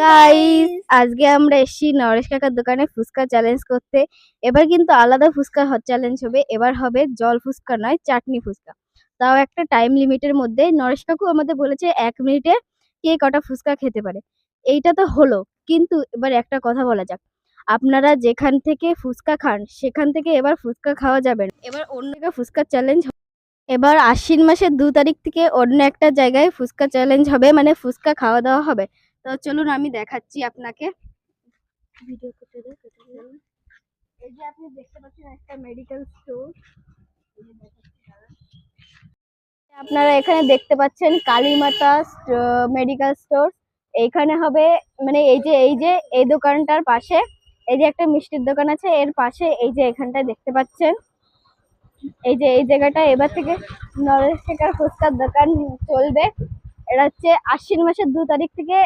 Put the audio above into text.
Guys আজকে আমরা এসেছি নরেশ কাকার দোকানে ফুচকা চ্যালেঞ্জ করতে। এবার কিন্তু আলাদা ফুচকা চ্যালেঞ্জ হবে। এবার হবে জল ফুচকা নয়, চাটনি ফুচকা। তাও একটা টাইম লিমিটের মধ্যে নরেশ কাকু আমাদের বলেছে এক মিনিটে কে কটা ফুচকা খেতে পারে। এইটা তো হলো। কিন্তু এবার একটা কথা বলা যাক। আপনারা যেখান থেকে ফুচকা খান, সেখান থেকে এবার ফুচকা খাওয়া যাবে এবার অন্য জায়গায় ফুচকা চ্যালেঞ্জ এবার আশ্বিন মাসের দু তারিখ থেকে অন্য একটা জায়গায় ফুচকা চ্যালেঞ্জ হবে। মানে ফুচকা খাওয়া দাওয়া হবে। তো চলুন আমি দেখাচ্ছি আপনাকে। ভিডিও। এই যে আপনি দেখতে পাচ্ছেন একটা মেডিকেল স্টোর আপনারা এখানে দেখতে পাচ্ছেন কালীমাতা মেডিকেল স্টোর এইখানে হবে মানে এই যে এই যে এই দোকানটার পাশে এই যে একটা মিষ্টির দোকান আছে এর পাশে এই যে এখানটায় দেখতে পাচ্ছেন। এই যে এই জায়গাটা এবার থেকে নরেশ শেখার ফুচকার দোকান চলবে। এটা হচ্ছে আশ্বিন মাসের দু তারিখ থেকে